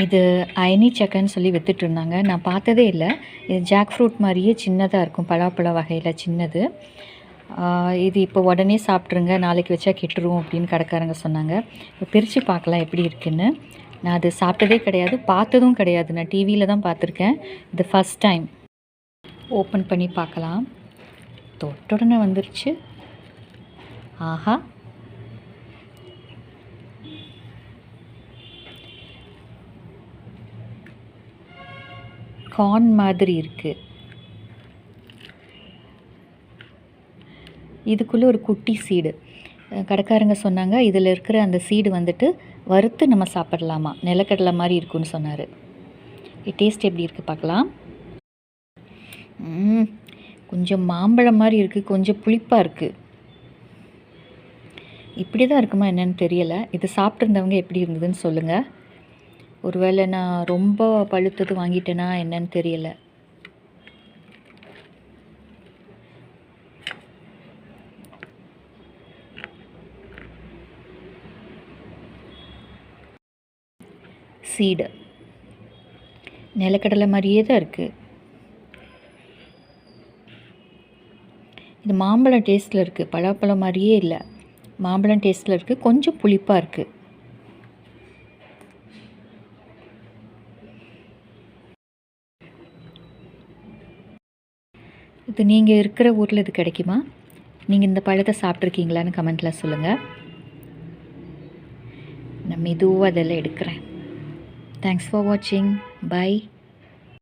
இது அயனி சக்கன்னு சொல்லி வித்துட்டு இருந்தாங்க நான் பார்த்ததே இல்லை. இது ஜாக் ஃப்ரூட் மாதிரியே சின்னதாக இருக்கும். பலாப்பழ வகையில் சின்னது. இது இப்போ உடனே சாப்பிட்ருங்க நாளைக்கு வச்சா கெட்டுரும் அப்படின்னு கடைக்காரங்க சொன்னாங்க. இப்போ பிரித்து பார்க்கலாம் எப்படி இருக்குன்னு. நான் அது சாப்பிட்டதே கிடையாது. பார்த்ததும் கிடையாது. நான் டிவியில் தான் பார்த்துருக்கேன். இது ஃபஸ்ட் டைம் ஓப்பன் பண்ணி பார்க்கலாம். தொட்டுடனே வந்துருச்சு. ஆஹா. கார்ன் மாதிரி இருக்குது இதுக்குள்ளே ஒரு குட்டி சீடு. கடைக்காரங்க சொன்னாங்க இதில் இருக்கிற அந்த சீடு வந்துட்டு வறுத்து நம்ம சாப்பிடலாமா? நிலக்கடலை மாதிரி இருக்குன்னு சொன்னார். டேஸ்ட் எப்படி இருக்குது பார்க்கலாம். கொஞ்சம் மாம்பழம் மாதிரி இருக்குது கொஞ்சம் புளிப்பாக இருக்குது இப்படி தான் இருக்குமா என்னன்னு தெரியலை. இது சாப்பிட்ருந்தவங்க எப்படி இருந்ததுன்னு சொல்லுங்கள் ஒருவேளை நான் ரொம்ப பழுத்தது வாங்கிட்டேனா என்னன்னு தெரியல. சீடு. நிலக்கடலை மாதிரியே தான் இருக்குது இது மாம்பழம் டேஸ்ட்டில் இருக்குது பலாப்பழம் மாதிரியே இல்லை. மாம்பழம் டேஸ்ட்டில் இருக்குது கொஞ்சம் புளிப்பாக இருக்குது இது நீங்கள் இருக்கிற ஊரில் இது கிடைக்குமா? நீங்கள் இந்த பழத்தை சாப்பிட்ருக்கீங்களான்னு கமெண்ட்டில் சொல்லுங்கள் நான் மெதுவாக அதெல்லாம் எடுக்கிறேன். தேங்க்ஸ் ஃபார் வாட்சிங் பை